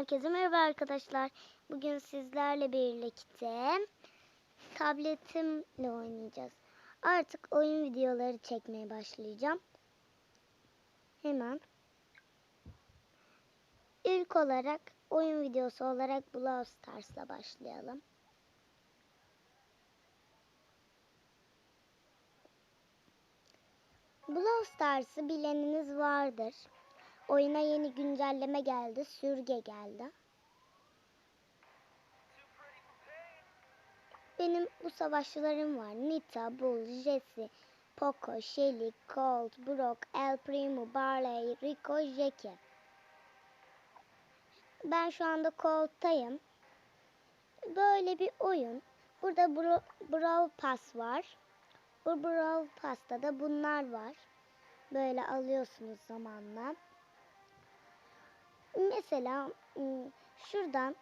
Herkese merhaba arkadaşlar. Bugün sizlerle birlikte tabletimle oynayacağız. Artık oyun videoları çekmeye başlayacağım. Hemen. İlk olarak oyun videosu olarak Brawl Stars'la başlayalım. Brawl Stars'ı bileniniz vardır. Oyuna yeni güncelleme geldi. Sürge geldi. Benim bu savaşçılarım var. Nita, Bull, Jesse, Poco, Shelly, Colt, Brock, El Primo, Barley, Rico, Jackie. Ben şu anda Colt'tayım. Böyle bir oyun. Burada Bro Brawl Pass var. Bu Brawl Pass'ta da bunlar var. Böyle alıyorsunuz zamanla. Mesela şuradan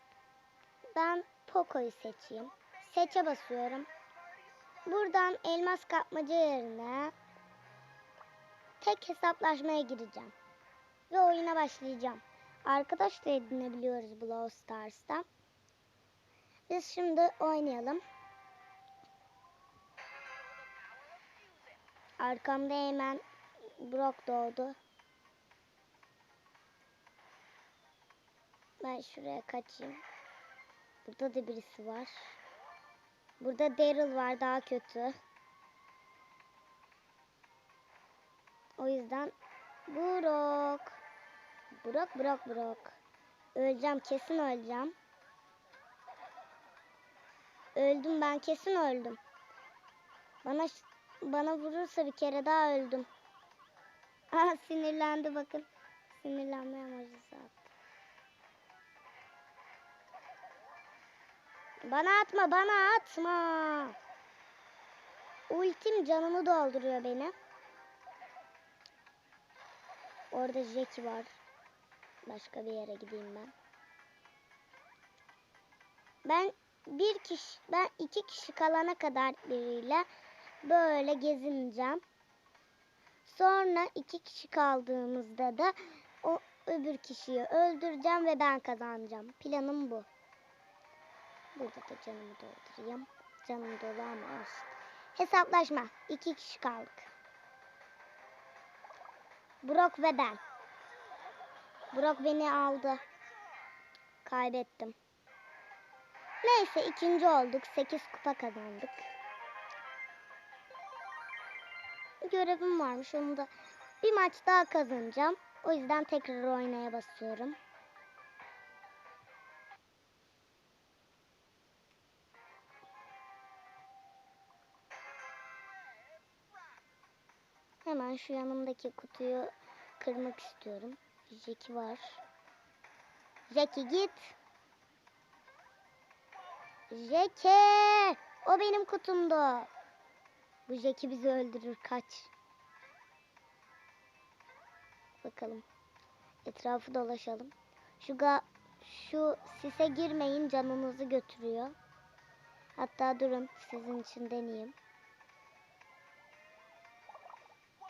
ben Poco'yu seçeyim. Seçe basıyorum. Buradan elmas kapmaca yerine tek hesaplaşmaya gireceğim. Ve oyuna başlayacağım. Arkadaş da edinebiliyoruz Brawl Stars'ta. Biz şimdi oynayalım. Arkamda hemen Brock doğdu. Ben şuraya kaçayım. Burada da birisi var. Burada Daryl var daha kötü. O yüzden Brock. Brock Brock Brock. Öleceğim kesin öleceğim. Öldüm ben kesin öldüm. Bana bana vurursa bir kere daha öldüm. Aha sinirlendi bakın. Sinirlenme emojisi attı. Bana atma, bana atma. Ultim canımı dolduruyor beni. Orada Jackie var. Başka bir yere gideyim ben. Ben bir kişi, ben iki kişi kalana kadar biriyle böyle gezineceğim. Sonra iki kişi kaldığımızda da o öbür kişiyi öldüreceğim ve ben kazanacağım. Planım bu. Burada da canımı doldurayım. Canım dolu ama olsun. Hesaplaşma. İki kişi kaldık. Brock ve ben. Brock beni aldı. Kaybettim. Neyse ikinci olduk. Sekiz kupa kazandık. Görevim varmış. Onu da bir maç daha kazanacağım. O yüzden tekrar oynaya basıyorum. Hemen şu yanımdaki kutuyu kırmak istiyorum. Jackie var. Jackie git. Jackie! O benim kutumdu. Bu Jackie bizi öldürür. Kaç. Bakalım. Etrafı dolaşalım. Şu ga şu sise girmeyin canınızı götürüyor. Hatta durun sizin için deneyeyim.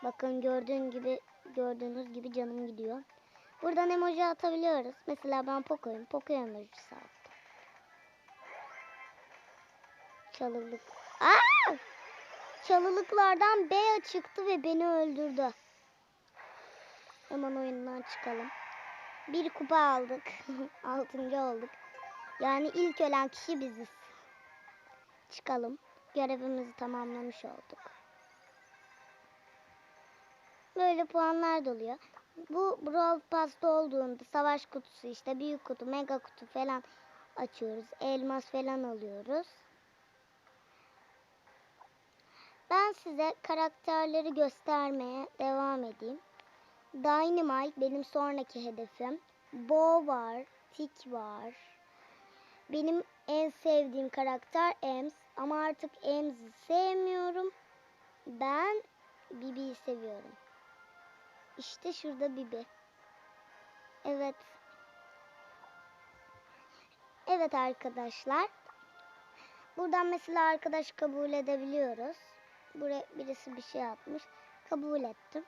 Bakın gördüğün gibi gördüğünüz gibi canım gidiyor. Buradan emoji atabiliyoruz. Mesela ben Poco'yum. Poco emojisi attım. Çalılık. Aa! Çalılıklardan B çıktı ve beni öldürdü. Hemen oyundan çıkalım. Bir kupa aldık. Altıncı olduk. Yani ilk ölen kişi biziz. Çıkalım. Görevimizi tamamlamış olduk. Böyle puanlar doluyor. Bu Brawl Pass'ta olduğunda savaş kutusu işte büyük kutu, mega kutu falan açıyoruz. Elmas falan alıyoruz. Ben size karakterleri göstermeye devam edeyim. Dynamite benim sonraki hedefim. Bo var, Tick var. Benim en sevdiğim karakter Ems ama artık Ems'i sevmiyorum. Ben Bibi'yi seviyorum. İşte şurada Bibi. Evet. Evet arkadaşlar. Buradan mesela arkadaş kabul edebiliyoruz. Buraya birisi bir şey atmış. Kabul ettim.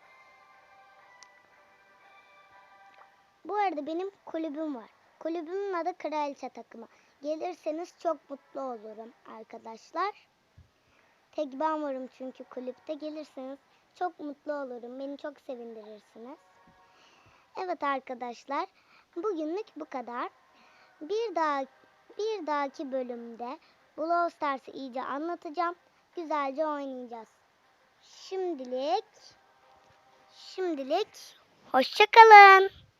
Bu arada benim kulübüm var. Kulübümün adı Kraliçe Takımı. Gelirseniz çok mutlu olurum arkadaşlar. Tek ben varım çünkü kulüpte. Gelirseniz çok mutlu olurum. Beni çok sevindirirsiniz. Evet arkadaşlar. Bugünlük bu kadar. Bir daha bir dahaki bölümde Brawl Stars'ı iyice anlatacağım. Güzelce oynayacağız. Şimdilik şimdilik hoşça kalın.